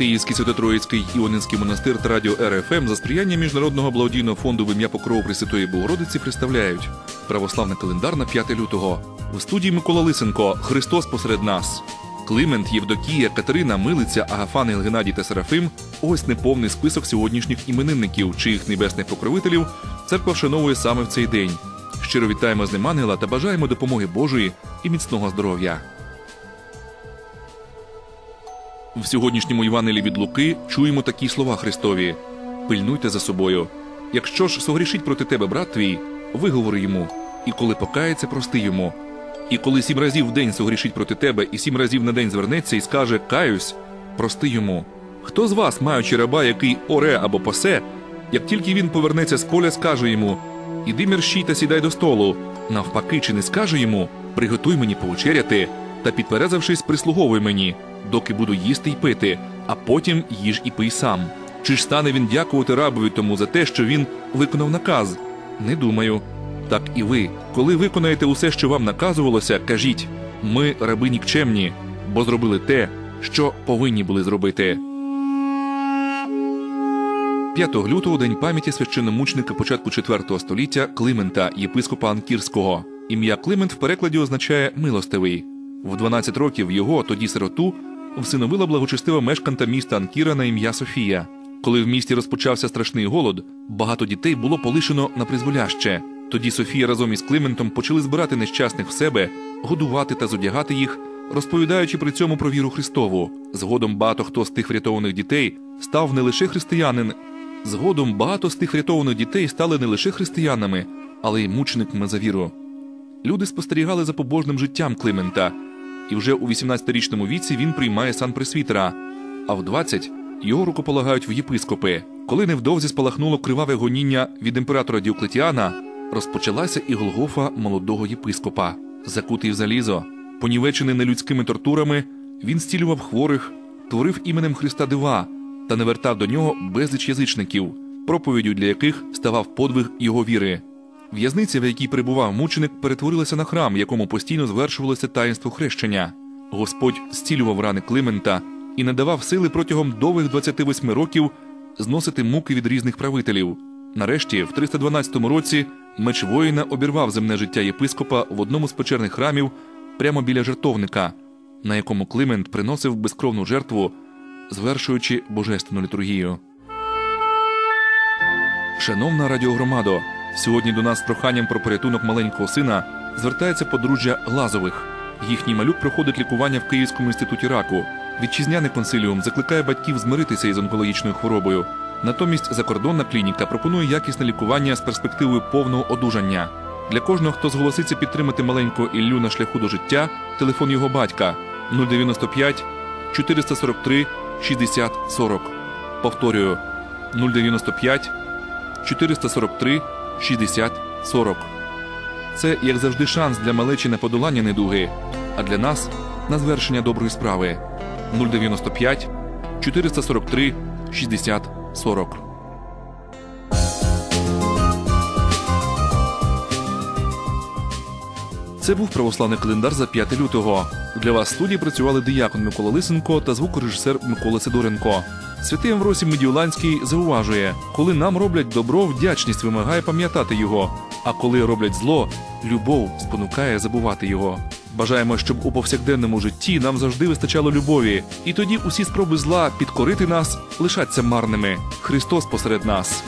Київський Свято-Троїцький Іонинський монастир та радіо РФМ за сприяння Міжнародного благодійного фонду в ім'я Покрову Пресвятої Богородиці представляють православний календар на 5 лютого. В студії Микола Лисенко Христос посеред нас. Климент, Євдокія, Катерина, Милиця, Агафан, Геннадій та Серафим ось неповний список сьогоднішніх іменинників, чиїх небесних покровителів церква вшановує саме в цей день. Щиро вітаємо з ним та бажаємо допомоги Божої і міцного здоров'я. В сьогоднішньому Євангелії від Луки чуємо такі слова Христові: пильнуйте за собою. Якщо ж согрішить проти тебе брат твій, виговори йому, і коли покається, прости йому. І коли сім разів в день согрішить проти тебе, і сім разів на день звернеться і скаже Каюсь, прости йому. Хто з вас, маючи раба, який оре або посе, як тільки він повернеться з поля, скаже йому Іди мерщій та сідай до столу. Навпаки, чи не скаже йому Приготуй мені повечеряти, та підперезавшись, прислуговуй мені, доки буду їсти й пити, а потім їж і пий сам. Чи ж стане він дякувати рабові тому за те, що він виконав наказ? Не думаю. Так і ви, коли виконаєте усе, що вам наказувалося, кажіть ми раби нікчемні, бо зробили те, що повинні були зробити. 5 лютого день пам'яті священномучника початку 4 століття Климента, єпископа Анкірського. Ім'я Климент в перекладі означає милостивий. В 12 років його, тоді сироту, всиновила благочестива мешканта міста Анкіра на ім'я Софія. Коли в місті розпочався страшний голод, багато дітей було полишено на призволяще. Тоді Софія разом із Климентом почали збирати нещасних в себе, годувати та зодягати їх, розповідаючи при цьому про віру Христову. Згодом багато хто з тих врятованих дітей став не лише християнин. Згодом багато з тих врятованих дітей стали не лише християнами, але й мучениками за віру. Люди спостерігали за побожним життям Климента, і вже у 18-річному віці він приймає сан пресвітера, а в 20 його рукополагають в єпископи. Коли невдовзі спалахнуло криваве гоніння від імператора Діоклетіана, розпочалася і Голгофа молодого єпископа. Закутий в залізо, понівечений нелюдськими тортурами, він зцілював хворих, творив іменем Христа дива та не вертав до нього безліч язичників, проповіддю для яких ставав подвиг його віри. В'язниця, в якій перебував мученик, перетворилася на храм, якому постійно звершувалося таїнство хрещення. Господь зцілював рани Климента і не давав сили протягом довгих 28 років зносити муки від різних правителів. Нарешті, в 312 році, меч воїна обірвав земне життя єпископа в одному з печерних храмів прямо біля жертовника, на якому Климент приносив безкровну жертву, звершуючи божественну літургію. Шановна радіогромадо, сьогодні до нас з проханням про порятунок маленького сина звертається подружжя Глазових. Їхній малюк проходить лікування в Київському інституті раку. Вітчизняний консиліум закликає батьків змиритися із онкологічною хворобою. Натомість закордонна клініка пропонує якісне лікування з перспективою повного одужання. Для кожного, хто зголоситься підтримати маленького Іллю на шляху до життя, телефон його батька 095 443 60 40. Повторюю 095 443 60 40. Це, як завжди, шанс для малечі на подолання недуги, а для нас на звершення доброї справи 095 443 60 40. Це був православний календар за 5 лютого. Для вас в студії працювали диякон Микола Лисенко та звукорежисер Микола Сидоренко. Святий Амвросій Медіоланський зауважує, коли нам роблять добро, вдячність вимагає пам'ятати його. А коли роблять зло, любов спонукає забувати його. Бажаємо, щоб у повсякденному житті нам завжди вистачало любові, і тоді усі спроби зла підкорити нас лишаться марними. Христос посеред нас.